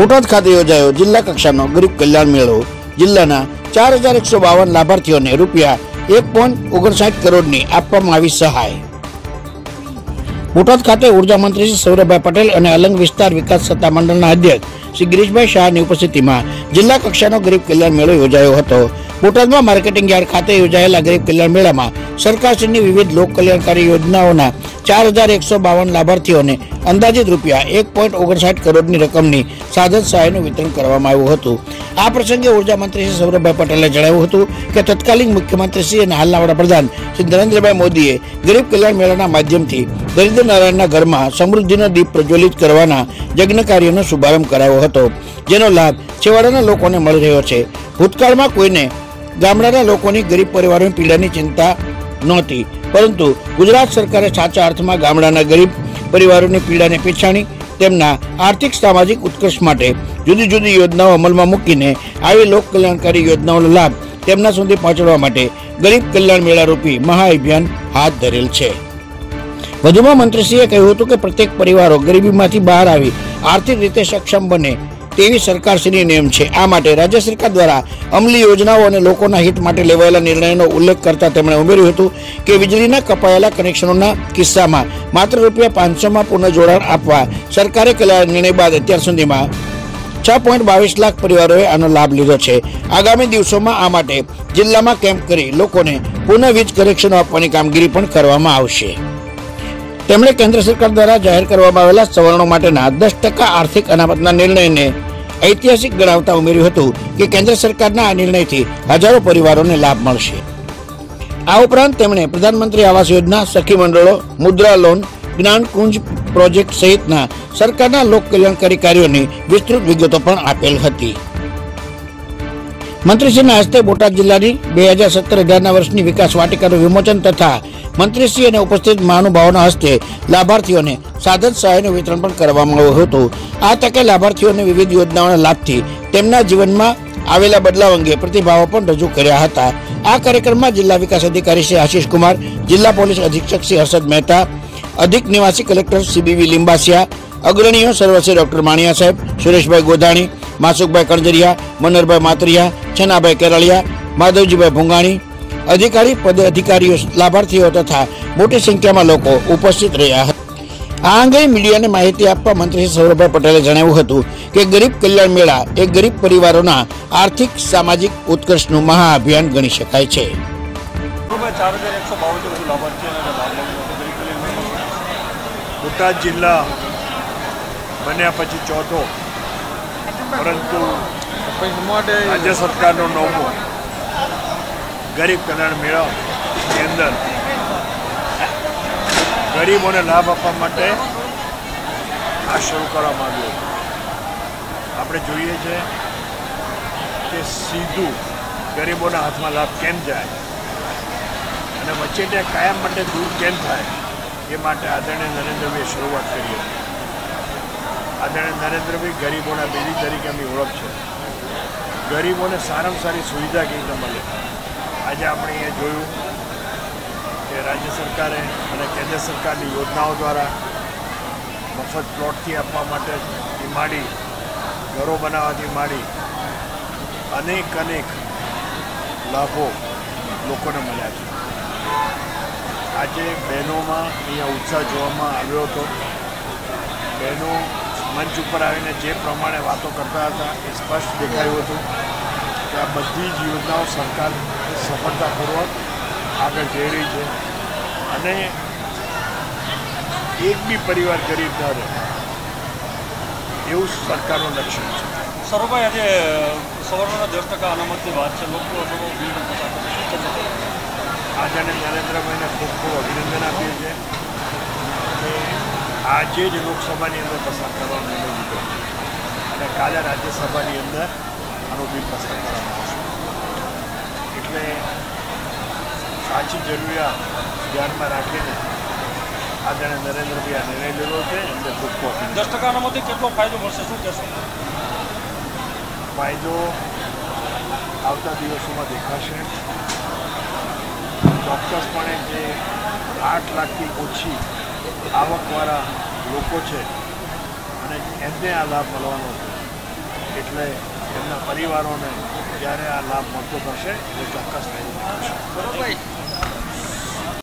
બોટાદ ખાતે યોજાયો જિલ્લા કક્ષાનો ગરીબ કલ્યાણ મેળો. જિલ્લાના ચાર હજાર એકસો બાવન લાભાર્થીઓને રૂપિયા એક પોઈન્ટ ઓગણસાઠ કરોડની આપવામાં આવી સહાય. બોટાદ ખાતે ઊર્જા મંત્રી શ્રી સૌરભભાઈ પટેલ અને અલંગ વિસ્તાર વિકાસ સત્તા મંડળના અધ્યક્ષ શ્રી ગિરીશભાઈ શાહની ઉપસ્થિતિમાં જિલ્લા કક્ષાનો ગરીબ કલ્યાણ મેળો યોજાયો હતો. બોટાદમાં માર્કેટિંગ યાર્ડ ખાતે યોજાયેલા ગરીબ કલ્યાણ મેળામાં સરકારશ્રીની વિવિધ લોક કલ્યાણકારી યોજનાઓના ચાર હજાર એકસો બાવન લાભાર્થીઓને અંદાજિત રૂપિયા એક પોઈન્ટ ઓગણસાઠ કરોડની રકમની સાધન સહાયનું વિતરણ કરવામાં આવ્યું હતું. આ પ્રસંગે ઊર્જા મંત્રી શ્રી સૌરભભાઈ પટેલે જણાવ્યું હતું કે તત્કાલીન મુખ્યમંત્રી શ્રી અને હાલના વડાપ્રધાન શ્રી નરેન્દ્રભાઈ મોદીએ ગરીબ કલ્યાણ મેળાના માધ્યમથી દરિદ્ર નારાયણના ઘરમાં સમૃદ્ધિનો દીપ પ્રજ્વલિત કરવાના યજ્ઞ કાર્યનો શુભારંભ કરાયો હતો. જેનો લાભ છેવાડાના લોકોને મળી રહ્યો છે. ભૂતકાળમાં કોઈને ગામડાના લોકોની ગરીબ પરિવારોની પીડાની ચિંતા નહોતી. પરંતુ ગુજરાત સરકારે સાચા અર્થમાં ગામડાના ગરીબ પરિવારોની પીડાને પીછાણી તેમના આર્થિક સામાજિક ઉત્કર્ષ માટે જુદી જુદી યોજનાઓ અમલમાં મૂકીને આવી લોક કલ્યાણકારી યોજનાઓનો લાભ તેમના સુધી પહોંચાડવા માટે ગરીબ કલ્યાણ મેળા રૂપી મહાઅભિયાન હાથ ધરેલ છે. વધુમાં મંત્રીશ્રીએ કહ્યું હતું કે પ્રત્યેક પરિવારો ગરીબીમાંથી બહાર આવી આર્થિક રીતે સક્ષમ બને તેવી સરકારશ્રીની નેમ છે. આ માટે રાજ્ય સરકાર દ્વારા અમલી યોજનાઓ અને લોકોના હિત માટે લેવાયેલા નિર્ણયનો ઉલ્લેખ કરતા તેમણે ઉમેર્યું હતું કે વીજળીના કપાયેલા કનેક્શનોના કિસ્સામાં માત્ર રૂપિયા પાંચસોમાં પુનઃ જોડાણ આપવા સરકારે કરેલા નિર્ણય બાદ અત્યાર સુધીમાં છ પોઈન્ટ બાવીસ લાખ પરિવારોએ આનો લાભ લીધો છે. આગામી દિવસોમાં આ માટે જિલ્લામાં કેમ્પ કરી લોકોને પુનઃ વીજ કનેક્શનો આપવાની કામગીરી પણ કરવામાં આવશે. તેમણે કેન્દ્ર સરકાર દ્વારા જાહેર કરવામાં આવેલા સવર્ણો માટેના દસ ટકા આર્થિક અનામતના નિર્ણયને ઐતિહાસિક ગણાવતા ઉમેર્યું હતું કે કેન્દ્ર સરકારના આ નિર્ણયથી હજારો પરિવારોને લાભ મળશે. આ ઉપરાંત તેમણે પ્રધાનમંત્રી આવાસ યોજના, સખી મંડળો, મુદ્રા લોન, જ્ઞાન કુંજ પ્રોજેક્ટ સહિતના સરકારના લોક કલ્યાણકારી કાર્યોની વિસ્તૃત વિગતો પણ આપેલ હતી. મંત્રીશ્રીના હસ્તે બોટાદ જિલ્લાની બે હજાર સત્તર અઢારના વર્ષની વિકાસ વાટિકાનું વિમોચન તથા મંત્રીશ્રી અને ઉપસ્થિત મહાનુભાવોના હસ્તે લાભાર્થીઓને સાધન સહાયનું વિતરણ પણ કરવામાં આવ્યું હતું. આ તકે લાભાર્થીઓને વિવિધ યોજનાઓના લાભથી તેમના જીવનમાં આવેલા બદલાવ અંગે પ્રતિભાવો પણ રજૂ કર્યા હતા. આ કાર્યક્રમમાં જિલ્લા વિકાસ અધિકારી શ્રી આશીષ કુમાર, જિલ્લા પોલીસ અધિક્ષક શ્રી હર્ષદ મહેતા, અધિક નિવાસી કલેક્ટર સીબીવી લિંબાસિયા, અગ્રણીઓ સર્વશ્રી ડોક્ટર માણિયા સાહેબ, સુરેશભાઈ ગોધાણી માસુકભાઈ કણજરિયા મનરભાઈ માતરિયા, છનાભાઈ કેરળિયા, માધવજીભાઈ ભુંગાણી અધિકારી પદે અધિકારીઓ લાભાર્થીઓ તથા મોટી સંખ્યામાં લોકો ઉપસ્થિત રહ્યા હતા. આ અંગે મીડિયાને માહિતી આપવા મંત્રી શ્રી સૌરભભાઈ પટેલે જણાવ્યું હતું કે ગરીબ કલ્યાણ મેળા એ ગરીબ પરિવારોના આર્થિક સામાજિક ઉત્કર્ષનું મહાઅભિયાન ગણી શકાય છે. બોટાદ જિલ્લા બન્યા પછી ચોથો. પરંતુ રાજ્ય સરકારનો નવમો. ગરીબ કલ્યાણ મેળાની અંદર. ગરીબોને લાભ આપવા માટે આ શરૂ કરવામાં આવ્યું આપણે જોઈએ છે કે સીધું ગરીબોના હાથમાં લાભ કેમ જાય? અને વચ્ચે કાયમ માટે દૂર કેમ થાય? એ માટે આદરણીય નરેન્દ્રભાઈએ શરૂઆત કરી હતી. આદરણીય નરેન્દ્રભાઈ, ગરીબોના બેદી તરીકે એમની ઓળખ છે. ગરીબોને સારામાં સારી સુવિધા કેવી રીતે મળે? આજે આપણે અહીંયા જોયું કે રાજ્ય સરકારે અને કેન્દ્ર સરકારની યોજનાઓ દ્વારા મફત પ્લોટથી આપવા માટે માંડી, ઘરો બનાવવાથી માંડી અનેક અનેક લાભો લોકોને મળ્યા છે. આજે બહેનોમાં અહીંયા ઉત્સાહ જોવામાં આવ્યો હતો. બહેનો મંચ ઉપર આવીને જે પ્રમાણે વાતો કરતા હતા એ સ્પષ્ટ દેખાયું હતું કે આ બધી જ યોજનાઓ સરકાર સફળતાપૂર્વક આગળ જઈ રહી છે. અને એક બી પરિવાર ગરીબ ન રહે. એવું સરકારનું લક્ષ્ય છે. સરોભાઈ આજે સવર્ણના દસ ટકા અનામતની વાત છે. લોકો અને નરેન્દ્રભાઈને ખૂબ ખૂબ અભિનંદન આપીએ છીએ. અને આજે જ લોકસભાની અંદર પસાર કરવાનો નિર્ણય લીધો અને કાલે રાજ્યસભાની અંદર આનો બિલ પસાર કરવામાં એટલે સાચી જરૂરિયાત ધ્યાનમાં રાખીને આદરણીય નરેન્દ્રભાઈ આ નિર્ણય લીધો છે એમને ખૂબ ખૂબ દસ ટકા અનામતથી કેટલો ફાયદો મળશે શું કહેશો? ફાયદો આવતા દિવસોમાં દેખાશે. ચોક્કસપણે જે આઠ લાખથી ઓછી આવકવાળા લોકો છે અને એમને આ લાભ મળવાનો છે. એટલે એમના પરિવારોને ત્યારે આ લાભ મળતો થશે એટલે ચોક્કસ થયેલું બરોબર.